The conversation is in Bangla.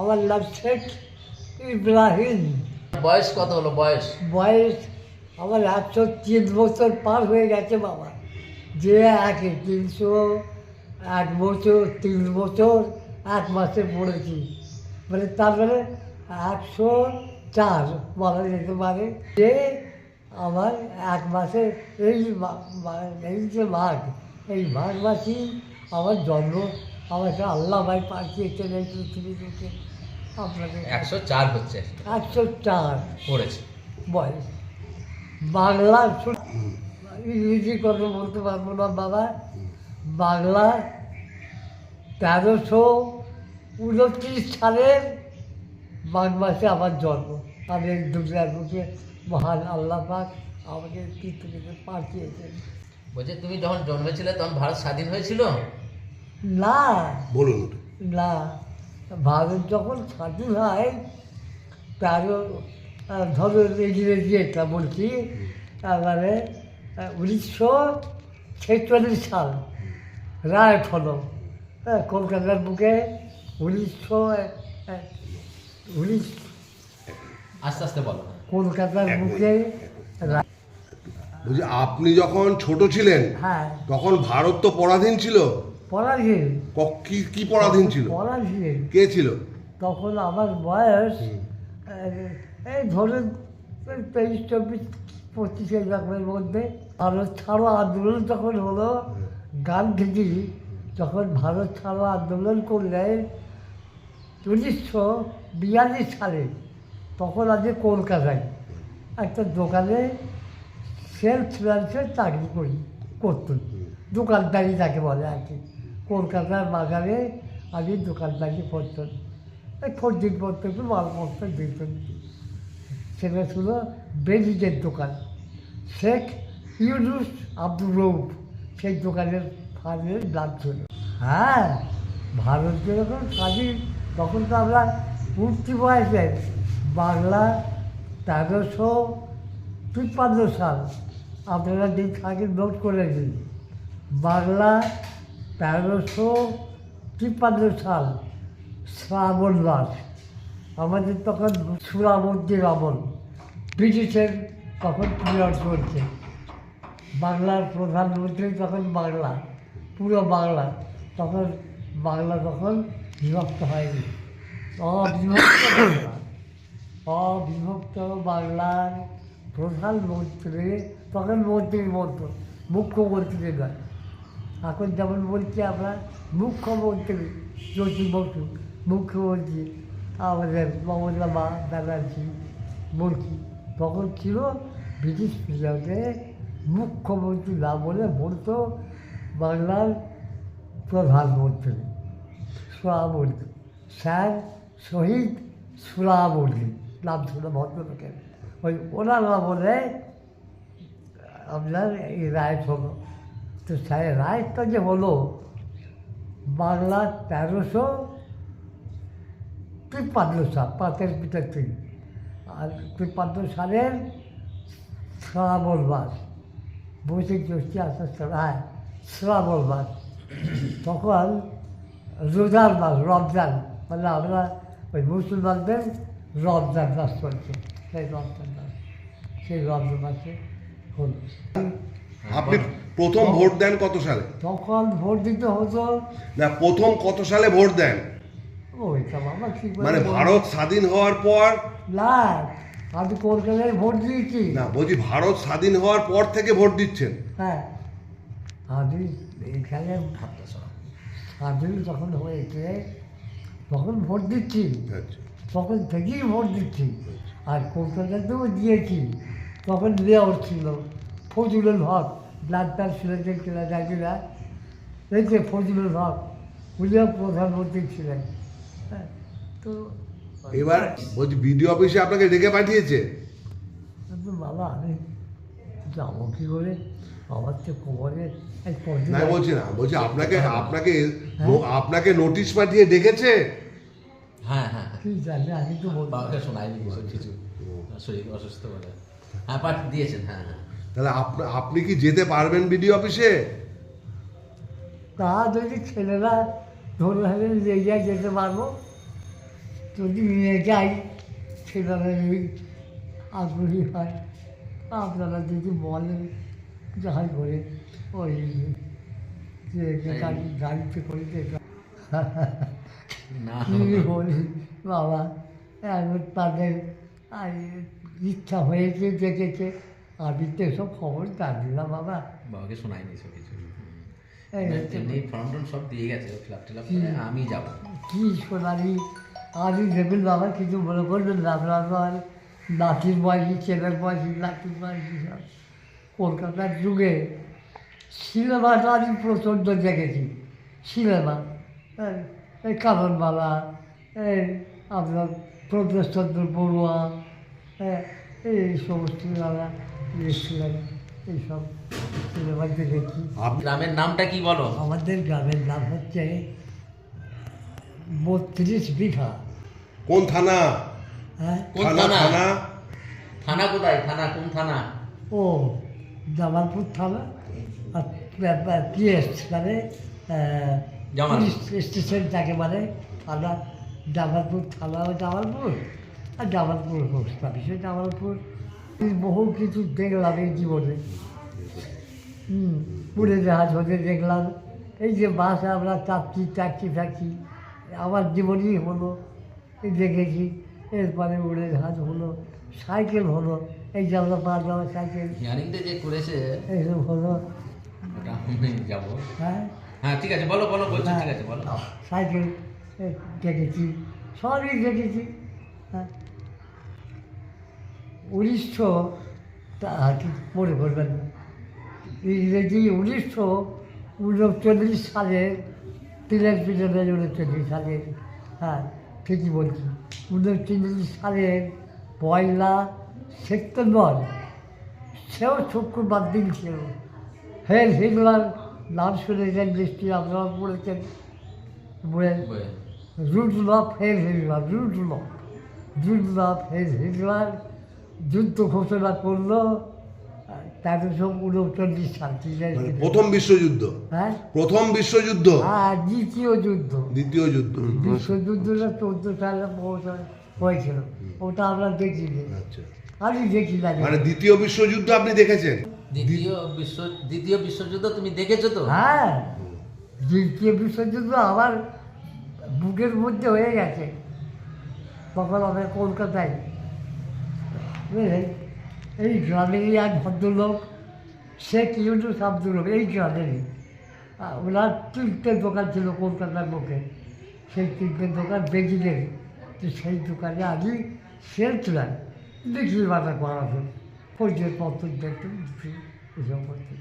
আমার নাম শেখ ইব্রাহিম। বয়স কত হলো? বয়স? বয়স আমার একশো তিন বছর পার হয়ে গেছে বাবা। যে এক তিনশো এক বছর তিন বছর এক মাসে পড়েছি। মানে তারপরে একশো চার বলা যেতে পারে। যে আমার এক মাসে এই এই যে মাঘ এই মাঘ মাসেই আমার জন্ম আমাকে আল্লাহ ভাই পাঠিয়েছেন এই পৃথিবী থেকে। একশো চার হচ্ছে একশো চার। পড়েছে। বয়স বাংলা ইংরেজি কথা বলতে পারব না বাবা। বাংলা তেরোশো উনত্রিশ সালের মাঘ মাসে আমার জন্ম। আমি দুনিয়ার বুকে মহান আল্লাহ পাক আমাকে পৃথিবীতে পাঠিয়েছেন। বলছে তুমি যখন জন্মেছিলে তখন ভারত স্বাধীন হয়েছিল? না। বলুন না। ভারত যখন স্বাধীন হয় তেরো আহ, ধরো ইংরেজি এটা বলছি তারপরে উনিশশো ছেচল্লিশ সাল রায় হলো। হ্যাঁ কলকাতার বুকে উনিশশো উনিশ আস্তে আস্তে বলো। কলকাতার বুকে আপনি যখন ছোট ছিলেন হ্যাঁ। তখন ভারত তো পরাধীন ছিল। পরাধীন ক- কি পরাধীন ছিল? পরাধীন কে ছিল? তখন আমার বয়স এই ধরুন তেইশ চব্বিশ পঁচিশ এরকমের মধ্যে ভারত ছাড়ো আন্দোলন যখন হলো গান্ধীজি যখন ভারত ছাড়ো আন্দোলন করলেন উনিশশো বিয়াল্লিশ সালে তখন আমি কলকাতায় একটা দোকানে সেলস ম্যান্সের চাকরি করি করতুন দোকানদারি যাকে বলে আর কি। কলকাতার বাজারে আমি দোকানদারি করতাম এই পত্র একটু মালপত্র দিতাম সেটা ছিল বেদিজের দোকান। শেখ ইউনুস আব্দুল রৌফ সেই দোকানের ফার্মের নাম ছিল। হ্যাঁ ভারত যখন স্বাধীন, তখন তো আমরা উঠতি বয়সে বাংলা তেরোশো তিপ্পান্ন সাল, আপনারা দিন আগে নোট করে দিন। বাংলা তেরোশো তিপ্পান্ন সাল শ্রাবণ মাস। আমাদের তখন সুরাবর্তীর আমল ব্রিটিশের তখন পিরিয়ড চলছে বাংলার প্রধানমন্ত্রী তখন বাংলা, পুরো বাংলা। তখন বাংলা তখন বিভক্ত হয়নি। অবিভক্ত অবিভক্ত বাংলার প্রধানমন্ত্রী তখন মন্ত্রীর মতো মুখ্যমন্ত্রী নয়। এখন যেমন বলছি আমরা, মুখ্যমন্ত্রী জ্যোতি বসু মুখ্যমন্ত্রী আমাদের মমতা মা ব্যানার্জি বলছি তখন ছিল ব্রিটিশ পিরিয়ডে মুখ্যমন্ত্রী না বলে বলতো বাংলার প্রধানমন্ত্রী সুরামন্ত্রী স্যার শহীদ সুরামন্ত্রী নাম ছিল ভদ্রলোকের ওই ওনার বলে আপনার এই রাইট হলো। তো সেই রাইটটা যে হলো বাংলা তেরোশো তিপ্পান্ন সাল, পাঁচের তিন আর তিপ্পান্ন সালের শ্রাবণ মাস বৈশাখ জ্যৈষ্ঠী আস্তে হ্যাঁ শ্রাবণ মাস। তখন রোজার মাস, রমজান মানে আমরা ওই মুসলমানদের রমজান মাস চলছে সেই রমজান মাস, সেই রমজান মাসে হলো। আপনি প্রথম ভোট দেন কত সালে? তখন ভোট দিতে হতো। না প্রথম কত সালে ভোট দেন? মানে ভারত স্বাধীন হওয়ার পর? না আমি কলকাতায় ভোট দিয়েছি। না বলছি ভারত স্বাধীন হওয়ার পর থেকে ভোট দিচ্ছেন। হ্যাঁ। আমি এখানে স্বাধীন যখন হয়েছে তখন ভোট দিচ্ছি। আচ্ছা। তখন থেকেই ভোট দিচ্ছি। আর কলকাতাতেও দিয়েছি। তখন মেয়র ছিল। ফজলুল হক ডাক্তার সিলেটের কিনা না। এই যে ফজলুল হক উনিও প্রধানমন্ত্রী ছিলেন। হ্যাঁ তো এবার বলছি বিডিও অফিসে আপনাকে ডেকে পাঠিয়েছে। কিন্তু বাবা আমি যাব কী করে? আমার তো কোমরে না বলছি না বলছি আপনাকে আপনাকে আপনাকে নোটিশ পাঠিয়ে ডেকেছে? হ্যাঁ হ্যাঁ হ্যাঁ। কি জানি আমি তো বাবাকে শোনায়নি কিছু কিছু। শরীর অসুস্থ বলে হ্যাঁ পাঠ দিয়েছেন হ্যাঁ হ্যাঁ। তাহলে আপনি- আপনি কি যেতে পারবেন বিডিও অফিসে? তা যদি ছেলেরা ধরে হলে লেগে যেতে পারব যদি নিয়ে যাই ছেলেরা যদি আগ্রহী হয় আপনারা যদি বলেন যাই করে ওই যে গাড়ি গাড়িতে করে যেটা বলি বাবা তাদের আর ইচ্ছা হয়েছে দেখেছে আমি তো সব খবর জানি না বাবা বাবাকে শোনায়নি সব কিছু এমনি ফর্ম টর্ম সব দিয়ে গেছে ফিলাপ টিলাপ আমি যাব কি সোনালি আমি দেখুন বাবা কিছু মনে করবেন না আপনার নাতির বয়সী ছেলের বয়সী নাতির বয়সী সব কলকাতার যুগে সিনেমাটা আমি প্রচণ্ড দেখেছি সিনেমা এই কারণবালা এই আপনার প্রদেশচন্দ্র বড়ুয়া হ্যাঁ এই সমস্ত যারা এসেছিলেন এইসব সিনেমা দেখেছি গ্রামের নামটা কি বলো? আমাদের গ্রামের নাম হচ্ছে বত্রিশ বিঘা। কোন থানা? হ্যাঁ। কোন থানা থানা? কোথায়? থানা কোন থানা? ও জামালপুর থানা। আর পিএস মানে জামালপুর। স্টেশন যাকে মানে থানা জামালপুর থানা জামালপুর। আর জামালপুর পোস্ট অফিসে জামালপুর বহু কিছু দেখলাম এই জীবনে। হুম পুরে জাহাজ হতে দেখলাম এই যে বাসে আমরা চাপছি ট্যাক্সি ফ্যাক্সি আমার জীবনই হলো এই দেখেছি এরপরে উড়ে জাহাজ হলো সাইকেল হলো এই যে আমরা পাঁচ যাওয়া সাইকেল যে করেছে এইসব হলো। যাব। হ্যাঁ? হ্যাঁ ঠিক আছে বলো বলো বলছো হ্যাঁ। ঠিক আছে বলো। সাইকেল দেখেছি সবই দেখেছি। হ্যাঁ উনিশশো তা কি মনে করবেন? ইংরেজি উনিশশো উনচল্লিশ সালের তিনের পিছনে উনচল্লিশ সালের হ্যাঁ ঠিকই বলছি। উনচল্লিশ সালের পয়লা সেপ্টেম্বর সেও শুক্রবার দিন ছিল। হেল হিটলার নাম শুনেছেন নিশ্চয়ই আপনারা পড়েছেন বলে বলে। রুডলফ হেল হিটলার রুডলফ রুডলফ হেল হিটলার যুদ্ধ ঘোষণা করল তেরোশো উনচল্লিশ সাল তিনের মানে। প্রথম বিশ্বযুদ্ধ? হ্যাঁ? প্রথম বিশ্বযুদ্ধ? আর দ্বিতীয় যুদ্ধ। দ্বিতীয় যুদ্ধ। বিশ্বযুদ্ধটা চোদ্দ সালে হয়েছিল। ওটা আমরা দেখিনি। আচ্ছা। আমি দেখি না। মানে দ্বিতীয় বিশ্বযুদ্ধ আপনি দেখেছেন? দ্বিতীয় বিশ্ব দ্বিতীয় বিশ্বযুদ্ধ তুমি দেখেছ তো? হ্যাঁ। দ্বিতীয় বিশ্বযুদ্ধ আমার বুকের মধ্যে হয়ে গেছে। তখন আমি কলকাতায় এই গ্রামেরই এক ভদ্রলোক শেখ ইউনুস আব্দুল এই গ্রামেরই। ওনার তিনটে দোকান ছিল কলকাতার মুখে সেই তিনটে দোকান বেজিদের তো সেই দোকানে আমি সেলছিলাম বিক্রি বাটা করা হতো পরিচয় পত্র দেখতাম এসব করতে।